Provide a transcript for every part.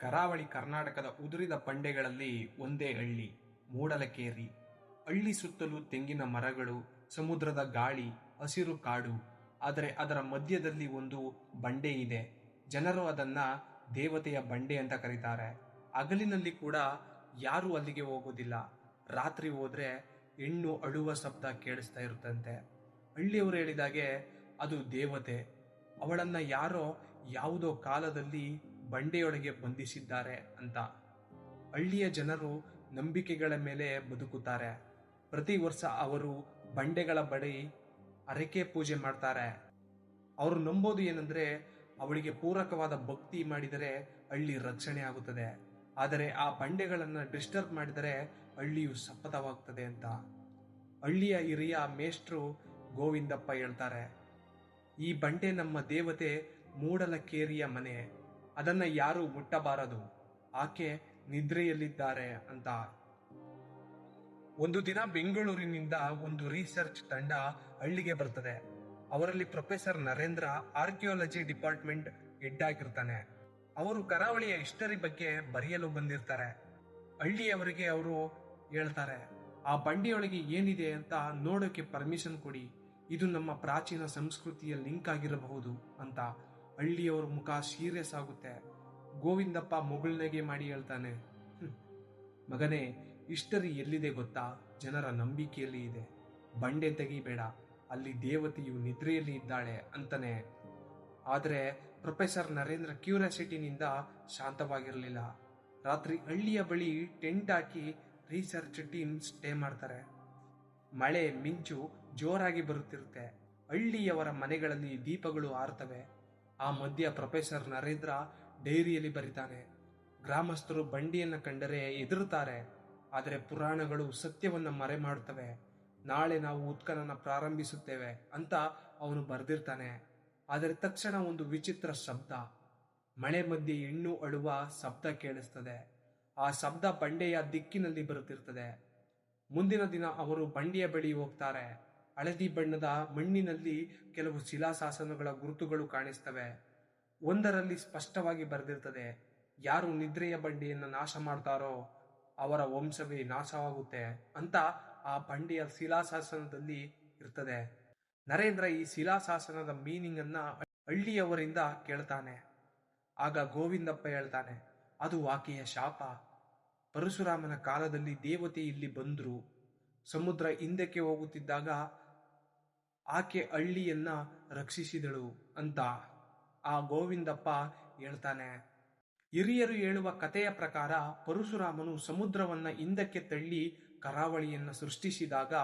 ಕರಾವಳಿ ಕರ್ನಾಟಕದ ಉದುರಿದ ಬಂಡೆಗಳಲ್ಲಿ ಒಂದೇ ಹಳ್ಳಿ, ಮೂಡಲಕೇರಿ. ಹಳ್ಳಿ ಸುತ್ತಲೂ ತೆಂಗಿನ ಮರಗಳು, ಸಮುದ್ರದ ಗಾಳಿ, ಹಸಿರು ಕಾಡು. ಆದರೆ ಅದರ ಮಧ್ಯದಲ್ಲಿ ಒಂದು ಬಂಡೆ ಇದೆ. ಜನರು ಅದನ್ನ ದೇವತೆಯ ಬಂಡೆ ಅಂತ ಕರೀತಾರೆ. ಹಗಲಿನಲ್ಲಿ ಕೂಡ ಯಾರೂ ಅಲ್ಲಿಗೆ ಹೋಗೋದಿಲ್ಲ. ರಾತ್ರಿ ಹೋದ್ರೆ ಹೆಣ್ಣು ಅಳುವ ಶಬ್ದ ಕೇಳಿಸ್ತಾ ಇರುತ್ತಂತೆ. ಹಳ್ಳಿಯವರು ಹೇಳಿದಾಗೆ, ಅದು ದೇವತೆ. ಅವಳನ್ನ ಯಾರೋ ಯಾವುದೋ ಕಾಲದಲ್ಲಿ ಬಂಡೆಯೊಳಗೆ ಬಂಧಿಸಿದ್ದಾರೆ ಅಂತ. ಹಳ್ಳಿಯ ಜನರು ನಂಬಿಕೆಗಳ ಮೇಲೆ ಬದುಕುತ್ತಾರೆ. ಪ್ರತಿ ವರ್ಷ ಅವರು ಬಂಡೆಗಳ ಬಳಿ ಅರಕೆ ಪೂಜೆ ಮಾಡ್ತಾರೆ. ಅವರು ನಂಬೋದು ಏನಂದ್ರೆ, ಅವಳಿಗೆ ಪೂರಕವಾದ ಭಕ್ತಿ ಮಾಡಿದರೆ ಹಳ್ಳಿ ರಕ್ಷಣೆ ಆಗುತ್ತದೆ. ಆದರೆ ಆ ಬಂಡೆಗಳನ್ನು ಡಿಸ್ಟರ್ಬ್ ಮಾಡಿದರೆ ಹಳ್ಳಿಯು ಸಪಥವಾಗ್ತದೆ ಅಂತ. ಹಳ್ಳಿಯ ಹಿರಿಯ ಮೇಷ್ಟ್ರು ಗೋವಿಂದಪ್ಪ ಹೇಳ್ತಾರೆ, ಈ ಬಂಡೆ ನಮ್ಮ ದೇವತೆ ಮೂಡಲಕೇರಿಯ ಮನೆ. ಅದನ್ನ ಯಾರು ಮುಟ್ಟಬಾರದು? ಆಕೆ ನಿದ್ರೆಯಲ್ಲಿದ್ದಾರೆ ಅಂತ. ಒಂದು ದಿನ ಬೆಂಗಳೂರಿನಿಂದ ಒಂದು ರಿಸರ್ಚ್ ತಂಡ ಹಳ್ಳಿಗೆ ಬರ್ತದೆ. ಅವರಲ್ಲಿ professor Narendra archaeology department head ಆಗಿರ್ತಾನೆ ಅವರು ಕರಾವಳಿಯ ಹಿಸ್ಟರಿ ಬಗ್ಗೆ ಬರೆಯಲು ಬಂದಿರ್ತಾರೆ. ಹಳ್ಳಿಯವರಿಗೆ ಅವರು ಹೇಳ್ತಾರೆ, ಆ ಬಂಡಿಯೊಳಗೆ ಏನಿದೆ ಅಂತ ನೋಡೋಕೆ ಪರ್ಮಿಷನ್ ಕೊಡಿ. ಇದು ನಮ್ಮ ಪ್ರಾಚೀನ ಸಂಸ್ಕೃತಿಯ ಲಿಂಕ್ ಆಗಿರಬಹುದು, ಅಂತ. ಹಳ್ಳಿಯವರ ಮುಖ ಸೀರಿಯಸ್ ಆಗುತ್ತೆ ಗೋವಿಂದಪ್ಪ ಮೊಗಳನೆಗೆ ಮಾಡಿ ಹೇಳ್ತಾನೆ, "ಹ್ಮ್. ಮಗನೇ, ಇಷ್ಟರಿ ಎಲ್ಲಿದೆ ಗೊತ್ತಾ? ಜನರ ನಂಬಿಕೆಯಲ್ಲಿ ಇದೆ. ಬಂಡೆ ತೆಗಿಬೇಡ, ಅಲ್ಲಿ ದೇವತೆಯು ನಿದ್ರೆಯಲ್ಲಿ ಇದ್ದಾಳೆ ಅಂತಾನೆ. ಆದರೆ ಪ್ರೊಫೆಸರ್ ನರೇಂದ್ರ ಕ್ಯೂರಿಯಾಸಿಟಿನಿಂದ ಶಾಂತವಾಗಿರಲಿಲ್ಲ. ರಾತ್ರಿ ಹಳ್ಳಿಯ ಬಳಿ ಟೆಂಟ್ ಹಾಕಿ ರಿಸರ್ಚ್ ಟೀಮ್ ಸ್ಟೇ ಮಾಡ್ತಾರೆ. ಮಳೆ, ಮಿಂಚು ಜೋರಾಗಿ ಬರುತ್ತಿರುತ್ತೆ. ಹಳ್ಳಿಯವರ ಮನೆಗಳಲ್ಲಿ ದೀಪಗಳು ಆರ್ತವೆ. ಆ ಮಧ್ಯ ಪ್ರೊಫೆಸರ್ ನರೇಂದ್ರ ಡೈರಿಯಲ್ಲಿ ಬರಿತಾನೆ. ಗ್ರಾಮಸ್ಥರು ಬಂಡಿಯನ್ನು ಕಂಡರೆ ಎದುರುತ್ತಾರೆ ಆದರೆ ಪುರಾಣಗಳು ಸತ್ಯವನ್ನು ಮರೆ ಮಾಡುತ್ತವೆ. ನಾಳೆ ನಾವು ಉತ್ಖನನ ಪ್ರಾರಂಭಿಸುತ್ತೇವೆ ಅಂತ ಅವನು ಬರೆದಿರ್ತಾನೆ. ಆದರೆ ತಕ್ಷಣ ಒಂದು ವಿಚಿತ್ರ ಶಬ್ದ. ಮಳೆ ಮಧ್ಯೆ ಹೆಣ್ಣು ಅಳುವ ಶಬ್ದ ಕೇಳಿಸ್ತದೆ. ಆ ಶಬ್ದ ಬಂಡೆಯ ದಿಕ್ಕಿನಲ್ಲಿ ಬರುತ್ತಿರ್ತದೆ. ಮುಂದಿನ ದಿನ ಅವರು ಬಂಡೆಯ ಬಳಿ ಹೋಗ್ತಾರೆ. ಹಳದಿ ಬಣ್ಣದ ಮಣ್ಣಿನಲ್ಲಿ ಕೆಲವು ಶಿಲಾಶಾಸನಗಳ ಗುರುತುಗಳು ಕಾಣಿಸ್ತವೆ. ಒಂದರಲ್ಲಿ ಸ್ಪಷ್ಟವಾಗಿ ಬರೆದಿರ್ತದೆ ಯಾರು ನಿದ್ರೆಯ ಬಂಡಿಯನ್ನು ನಾಶ ಮಾಡ್ತಾರೋ ಅವರ ವಂಶವೇ ನಾಶವಾಗುತ್ತೆ ಅಂತ ಆ ಬಂಡೆಯ ಶಿಲಾಶಾಸನದಲ್ಲಿ ಇರ್ತದೆ. ನರೇಂದ್ರ ಈ ಶಿಲಾಶಾಸನದ ಮೀನಿಂಗ್ ಅನ್ನ ಹಳ್ಳಿಯವರಿಂದ ಕೇಳ್ತಾನೆ. ಆಗ ಗೋವಿಂದಪ್ಪ ಹೇಳ್ತಾನೆ, ಅದು ಆಕೆಯ ಶಾಪ. ಪರಶುರಾಮನ ಕಾಲದಲ್ಲಿ ದೇವತೆ ಇಲ್ಲಿ ಬಂದ್ರು. ಸಮುದ್ರ ಹಿಂದಕ್ಕೆ ಹೋಗುತ್ತಿದ್ದಾಗ ಆಕೆ ಹಳ್ಳಿಯನ್ನ ರಕ್ಷಿಸಿದಳು ಅಂತ ಆ ಗೋವಿಂದಪ್ಪ ಹೇಳ್ತಾನೆ. ಹಿರಿಯರು ಹೇಳುವ ಕಥೆಯ ಪ್ರಕಾರ ಪರಶುರಾಮನು ಸಮುದ್ರವನ್ನ ಹಿಂದಕ್ಕೆ ತಳ್ಳಿ ಕರಾವಳಿಯನ್ನ ಸೃಷ್ಟಿಸಿದಾಗ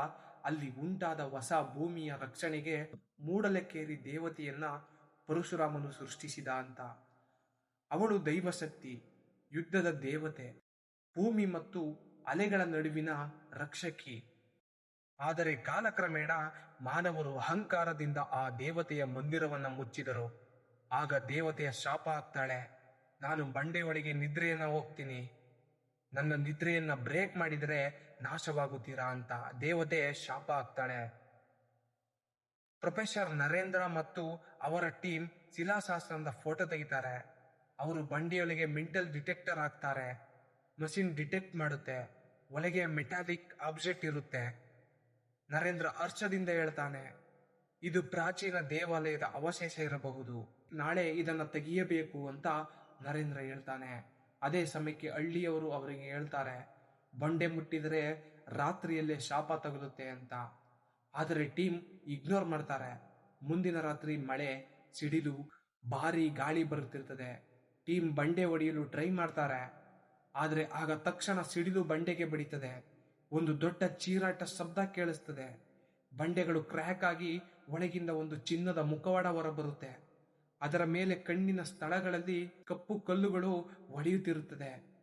ಅಲ್ಲಿ ಉಂಟಾದ ಹೊಸ ಭೂಮಿಯ ರಕ್ಷಣೆಗೆ ಮೂಡಲಕೇರಿ ದೇವತೆಯನ್ನ ಪರಶುರಾಮನು ಸೃಷ್ಟಿಸಿದ ಅಂತ. ಅವಳು ದೈವಶಕ್ತಿ, ಯುದ್ಧದ ದೇವತೆ, ಭೂಮಿ ಮತ್ತು ಅಲೆಗಳ ನಡುವಿನ ರಕ್ಷಕಿ. ಆದರೆ ಕಾಲಕ್ರಮೇಣ ಮಾನವರು ಅಹಂಕಾರದಿಂದ ಆ ದೇವತೆಯ ಮಂದಿರವನ್ನ ಮುಚ್ಚಿದರು. ಆಗ ದೇವತೆಯ ಶಾಪ ಆಗ್ತಾಳೆ. ನಾನು ಬಂಡೆಯೊಳಗೆ ನಿದ್ರೆಯನ್ನ ಹೋಗ್ತೀನಿ. ನನ್ನ ನಿದ್ರೆಯನ್ನ ಬ್ರೇಕ್ ಮಾಡಿದರೆ ನಾಶವಾಗುತ್ತೀರಾ ಅಂತ ದೇವತೆ ಶಾಪ ಆಗ್ತಾಳೆ. ಪ್ರೊಫೆಸರ್ ನರೇಂದ್ರ ಮತ್ತು ಅವರ ಟೀಮ್ ಶಿಲಾಶಾಸ್ತ್ರದ ಫೋಟೋ ತೆಗಿತಾರೆ. ಅವರು ಬಂಡಿಯೊಳಗೆ ಮೆಂಟಲ್ ಡಿಟೆಕ್ಟರ್ ಹಾಕ್ತಾರೆ ಮಷಿನ್ ಡಿಟೆಕ್ಟ್ ಮಾಡುತ್ತೆ. ಒಳಗೆ ಮೆಟಾಲಿಕ್ ಆಬ್ಜೆಕ್ಟ್ ಇರುತ್ತೆ. ನರೇಂದ್ರ ಹರ್ಷದಿಂದ ಹೇಳ್ತಾನೆ, ಇದು ಪ್ರಾಚೀನ ದೇವಾಲಯದ ಅವಶೇಷ ಇರಬಹುದು, ನಾಳೆ ಇದನ್ನ ತೆಗೆಯಬೇಕು ಅಂತ ನರೇಂದ್ರ ಹೇಳ್ತಾನೆ. ಅದೇ ಸಮಯಕ್ಕೆ ಹಳ್ಳಿಯವರು ಅವರಿಗೆ ಹೇಳ್ತಾರೆ, ಬಂಡೆ ಮುಟ್ಟಿದರೆ ರಾತ್ರಿಯಲ್ಲೇ ಶಾಪ ತಗುಲುತ್ತೆ ಅಂತ. ಆದರೆ ಟೀಮ್ ಇಗ್ನೋರ್ ಮಾಡ್ತಾರೆ, ಮುಂದಿನ ರಾತ್ರಿ ಮಳೆ, ಸಿಡಿಲು, ಭಾರಿ ಗಾಳಿ ಬರುತ್ತಿರ್ತದೆ. ಟೀಮ್ ಬಂಡೆ ಒಡೆಯಲು ಟ್ರೈ ಮಾಡ್ತಾರೆ, ಆದರೆ ಆಗ ತಕ್ಷಣ ಸಿಡಿಲು ಬಂಡೆಗೆ ಬಡಿತದೆ. ಒಂದು ದೊಡ್ಡ ಚೀರಾಟ ಶಬ್ದ ಕೇಳಿಸ್ತದೆ. ಬಂಡೆಗಳು ಕ್ರ್ಯಾಕ್ ಆಗಿ ಒಳಗಿಂದ ಒಂದು ಚಿನ್ನದ ಮುಖವಾಡ ಹೊರಬರುತ್ತೆ. ಅದರ ಮೇಲೆ ಕಣ್ಣಿನ ಸ್ಥಳಗಳಲ್ಲಿ ಕಪ್ಪು ಕಲ್ಲುಗಳು ಒಡೆಯುತ್ತಿರುತ್ತದೆ.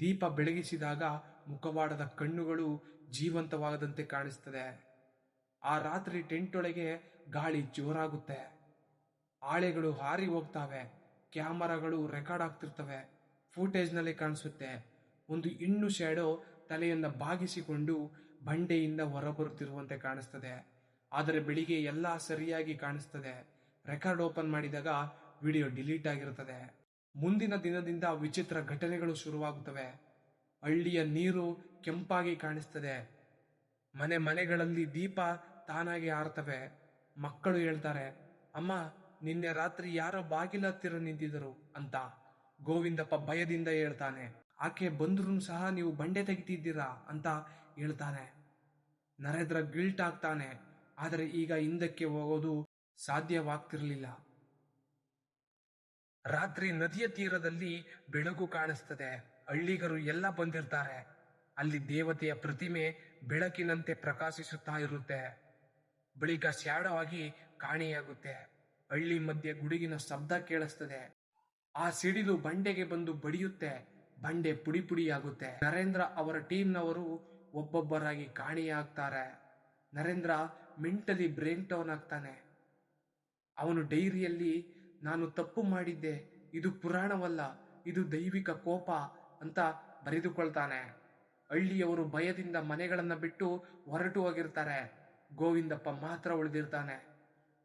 ದೀಪ ಬೆಳಗಿಸಿದಾಗ ಮುಖವಾಡದ ಕಣ್ಣುಗಳು ಜೀವಂತವಾಗದಂತೆ ಕಾಣಿಸ್ತದೆ. ಆ ರಾತ್ರಿ ಟೆಂಟ್ ಗಾಳಿ ಜೋರಾಗುತ್ತೆ. ಆಳೆಗಳು ಹಾರಿ ಹೋಗ್ತಾವೆ. ಕ್ಯಾಮರಾಗಳು ರೆಕಾರ್ಡ್ ಆಗ್ತಿರ್ತವೆ. ಫೂಟೇಜ್ನಲ್ಲಿ ಕಾಣಿಸುತ್ತೆ. ಒಂದು ಇನ್ನು ಶ್ಯಾಡೋ ತಲೆಯನ್ನ ಬಾಗಿಸಿಕೊಂಡು ಬಂಡೆಯಿಂದ ಹೊರಬರುತ್ತಿರುವಂತೆ ಕಾಣಿಸ್ತದೆ. ಆದರೆ ಬೆಳಿಗ್ಗೆ ಎಲ್ಲ ಸರಿಯಾಗಿ ಕಾಣಿಸ್ತದೆ. ರೆಕಾರ್ಡ್ ಓಪನ್ ಮಾಡಿದಾಗ ವಿಡಿಯೋ ಡಿಲೀಟ್ ಆಗಿರುತ್ತದೆ. ಮುಂದಿನ ದಿನದಿಂದ ವಿಚಿತ್ರ ಘಟನೆಗಳು ಶುರುವಾಗುತ್ತವೆ. ಹಳ್ಳಿಯ ನೀರು ಕೆಂಪಾಗಿ ಕಾಣಿಸ್ತದೆ. ಮನೆ ಮನೆಗಳಲ್ಲಿ ದೀಪ ತಾನಾಗಿ ಆರ್ತವೆ. ಮಕ್ಕಳು ಹೇಳ್ತಾರೆ, ಅಮ್ಮ, ನಿನ್ನೆ ರಾತ್ರಿ ಯಾರೋ ಬಾಗಿಲ ಹತ್ತಿರ ನಿಂತಿದ್ದರು ಅಂತ ಗೋವಿಂದಪ್ಪ ಭಯದಿಂದ ಹೇಳ್ತಾನೆ. ಆಕೆ ಬಂದರೂ ಸಹ ನೀವು ಬಂಡೆ ತೆಗಿತಿದ್ದೀರಾ ಅಂತ ಹೇಳ್ತಾನೆ. ನರೇಂದ್ರ ಗಿಲ್ಟ್ ಆಗ್ತಾನೆ. ಆದರೆ ಈಗ ಹಿಂದಕ್ಕೆ ಹೋಗೋದು ಸಾಧ್ಯವಾಗ್ತಿರ್ಲಿಲ್ಲ. ರಾತ್ರಿ ನದಿಯ ತೀರದಲ್ಲಿ ಬೆಳಕು ಕಾಣಿಸ್ತದೆ. ಹಳ್ಳಿಗರು ಎಲ್ಲ ಬಂದಿರ್ತಾರೆ. ಅಲ್ಲಿ ದೇವತೆಯ ಪ್ರತಿಮೆ ಬೆಳಕಿನಂತೆ ಪ್ರಕಾಶಿಸುತ್ತಾ ಇರುತ್ತೆ. ಬಳಿಕ ಶ್ಯಾಡವಾಗಿ ಕಾಣೆಯಾಗುತ್ತೆ. ಹಳ್ಳಿ ಮಧ್ಯೆ ಗುಡುಗಿನ ಶಬ್ದ ಕೇಳಿಸ್ತದೆ. ಆ ಸಿಡಿಲು ಬಂಡೆಗೆ ಬಂದು ಬಡಿಯುತ್ತೆ. ಬಂಡೆ ಪುಡಿ ಪುಡಿಯಾಗುತ್ತೆ ನರೇಂದ್ರ ಅವರ ಟೀಮ್ನವರು ಒಬ್ಬೊಬ್ಬರಾಗಿ ಕಾಣಿಯಾಗ್ತಾರೆ. ನರೇಂದ್ರ ಮೆಂಟಲಿ ಬ್ರೇನ್ ಡೌನ್ ಆಗ್ತಾನೆ. ಅವನು ಡೈರಿಯಲ್ಲಿ, ನಾನು ತಪ್ಪು ಮಾಡಿದ್ದೆ. ಇದು ಪುರಾಣವಲ್ಲ. ಇದು ದೈವಿಕ ಕೋಪ ಅಂತ ಬರೆದುಕೊಳ್ತಾನೆ. ಹಳ್ಳಿಯವರು ಭಯದಿಂದ ಮನೆಗಳನ್ನು ಬಿಟ್ಟು ಹೊರಟು ಹೋಗಿರ್ತಾರೆ. ಗೋವಿಂದಪ್ಪ ಮಾತ್ರ ಉಳಿದಿರ್ತಾನೆ.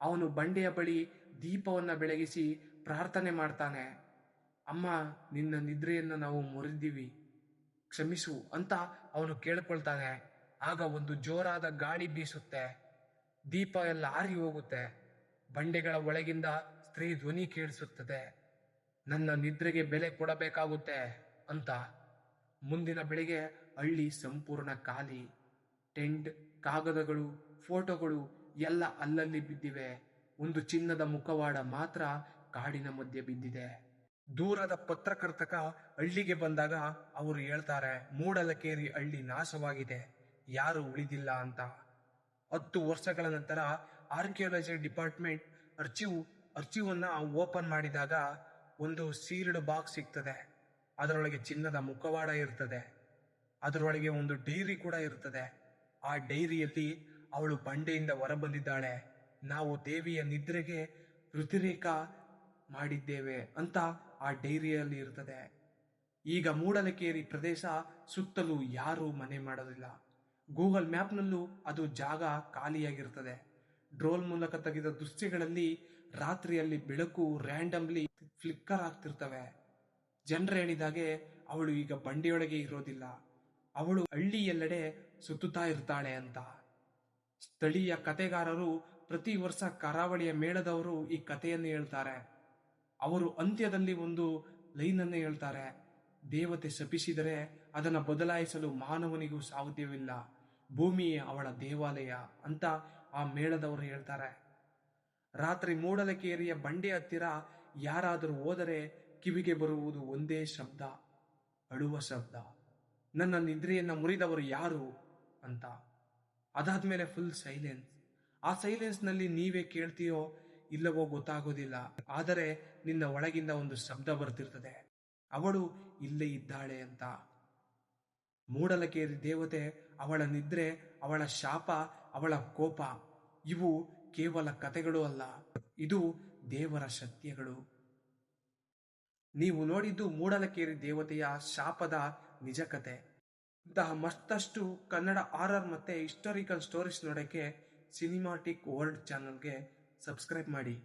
ಅವನು ಬಂಡೆಯ ಬಳಿ ದೀಪವನ್ನ ಬೆಳಗಿಸಿ ಪ್ರಾರ್ಥನೆ ಮಾಡ್ತಾನೆ. ಅಮ್ಮ, ನಿನ್ನ ನಿದ್ರೆಯನ್ನು ನಾವು ಮುರಿದೀವಿ ಕ್ಷಮಿಸು ಅಂತ ಅವನು ಕೇಳ್ಕೊಳ್ತಾನೆ. ಆಗ ಒಂದು ಜೋರಾದ ಗಾಳಿ ಬೀಸುತ್ತೆ. ದೀಪ ಎಲ್ಲ ಆರಿ ಹೋಗುತ್ತೆ. ಬಂಡೆಗಳ ಒಳಗಿಂದ ಸ್ತ್ರೀ ಧ್ವನಿ ಕೇಳಿಸುತ್ತದೆ. ನನ್ನ ನಿದ್ರೆಗೆ ಬೆಲೆ ಕೊಡಬೇಕಾಗುತ್ತೆ ಅಂತ. ಮುಂದಿನ ಬೆಳಿಗ್ಗೆ ಹಳ್ಳಿ ಸಂಪೂರ್ಣ ಖಾಲಿ. ಟೆಂಟ್, ಕಾಗದಗಳು, ಫೋಟೋಗಳು ಎಲ್ಲ ಅಲ್ಲಲ್ಲಿ ಬಿದ್ದಿವೆ. ಒಂದು ಚಿನ್ನದ ಮುಖವಾಡ ಮಾತ್ರ ಕಾಡಿನ ಮಧ್ಯೆ ಬಿದ್ದಿದೆ. ದೂರದ ಪತ್ರಕರ್ತಕ ಹಳ್ಳಿಗೆ ಬಂದಾಗ ಅವರು ಹೇಳ್ತಾರೆ ಮೂಡಲಕೇರಿ ಹಳ್ಳಿ ನಾಶವಾಗಿದೆ, ಯಾರು ಉಳಿದಿಲ್ಲ ಅಂತ. ಹತ್ತು ವರ್ಷಗಳ ನಂತರ ಆರ್ಕಿಯಾಲಜಿ ಡಿಪಾರ್ಟ್ಮೆಂಟ್ ಅರ್ಚಿವ್ ಅರ್ಚಿವನ್ನ ಓಪನ್ ಮಾಡಿದಾಗ ಒಂದು ಸೀಲ್ಡ್ ಬಾಕ್ಸ್ ಸಿಗ್ತದೆ. ಅದರೊಳಗೆ ಚಿನ್ನದ ಮುಖವಾಡ ಇರ್ತದೆ. ಅದರೊಳಗೆ ಒಂದು ಡೈರಿ ಕೂಡ ಇರ್ತದೆ. ಆ ಡೈರಿಯಲ್ಲಿ ಅವಳು ಬಂಡೆಯಿಂದ ಹೊರಬಂದಿದ್ದಾಳೆ. ನಾವು ದೇವಿಯ ನಿದ್ರೆಗೆ ವೃತಿರೇಕ ಮಾಡಿದ್ದೇವೆ ಅಂತ ಆ ಡೈರಿಯಲ್ಲಿ ಇರ್ತದೆ. ಈಗ ಮೂಡಲಕೇರಿ ಪ್ರದೇಶ ಸುತ್ತಲೂ ಯಾರೂ ಮನೆ ಮಾಡೋದಿಲ್ಲ. ಗೂಗಲ್ ಮ್ಯಾಪ್ನಲ್ಲೂ ಅದು ಜಾಗ ಖಾಲಿಯಾಗಿರ್ತದೆ. ಡ್ರೋಲ್ ಮೂಲಕ ತೆಗೆದ ದೃಶ್ಯಗಳಲ್ಲಿ ರಾತ್ರಿಯಲ್ಲಿ ಬೆಳಕು ರ್ಯಾಂಡಮ್ಲಿ ಫ್ಲಿಕ್ಕರ್ ಆಗ್ತಿರ್ತವೆ. ಜನರು ಹೇಳಿದಾಗೆ ಅವಳು ಈಗ ಬಂಡಿಯೊಳಗೆ ಇರೋದಿಲ್ಲ. ಅವಳು ಹಳ್ಳಿಯೆಲ್ಲೆಡೆ ಸುತ್ತುತ್ತಾ ಇರ್ತಾಳೆ ಅಂತ. ಸ್ಥಳೀಯ ಕತೆಗಾರರು ಪ್ರತಿ ವರ್ಷ ಕರಾವಳಿಯ ಮೇಳದವರು ಈ ಕಥೆಯನ್ನು ಹೇಳ್ತಾರೆ. ಅವರು ಅಂತ್ಯದಲ್ಲಿ ಒಂದು ಲೈನನ್ನು ಹೇಳ್ತಾರೆ, ದೇವತೆ ಶಪಿಸಿದರೆ ಅದನ್ನು ಬದಲಾಯಿಸಲು ಮಾನವನಿಗೂ ಸಾಧ್ಯವಿಲ್ಲ, ಭೂಮಿಯೇ ಅವಳ ದೇವಾಲಯ ಅಂತ ಆ ಮೇಳದವರು ಹೇಳ್ತಾರೆ. ರಾತ್ರಿ ಮೂಡಲಕೇರಿಯ ಬಂಡೆ ಹತ್ತಿರ ಯಾರಾದರೂ ಹೋದರೆ ಕಿವಿಗೆ ಬರುವುದು ಒಂದೇ ಶಬ್ದ, ಅಳುವ ಶಬ್ದ, ನನ್ನ ನಿದ್ರೆಯನ್ನ ಮುರಿದವರು ಯಾರು ಅಂತ. ಅದಾದ್ಮೇಲೆ ಫುಲ್ ಸೈಲೆನ್ಸ್ ಆ ಸೈಲೆನ್ಸ್ನಲ್ಲಿ ನೀವೇ ಕೇಳ್ತೀಯೋ ಇಲ್ಲವೋ ಗೊತ್ತಾಗೋದಿಲ್ಲ. ಆದರೆ ನಿನ್ನ ಒಳಗಿಂದ ಒಂದು ಶಬ್ದ ಬರ್ತಿರ್ತದೆ. ಅವಳು ಇಲ್ಲೇ ಇದ್ದಾಳೆ ಅಂತ. ಮೂಡಲಕೇರಿ ದೇವತೆ ಅವಳ ನಿದ್ರೆ, ಅವಳ ಶಾಪ, ಅವಳ ಕೋಪ. ಇವು ಕೇವಲ ಕತೆಗಳು ಅಲ್ಲ. ಇದು ದೇವರ ಶಕ್ತಿಗಳು. ನೀವು ನೋಡಿದ್ದು ಮೂಡಲಕೇರಿ ದೇವತೆಯ ಶಾಪದ ನಿಜ ಕತೆ. ಇಂತಹ ಮತ್ತಷ್ಟು ಕನ್ನಡ ಆರರ್ ಮತ್ತೆ ಹಿಸ್ಟೋರಿಕಲ್ ಸ್ಟೋರೀಸ್ ನೋಡೋಕ್ಕೆ ಸಿನಿಮಾಟಿಕ್ ವರ್ಲ್ಡ್ ಚಾನಲ್ಗೆ ಸಬ್ಸ್ಕ್ರೈಬ್ ಮಾಡಿ.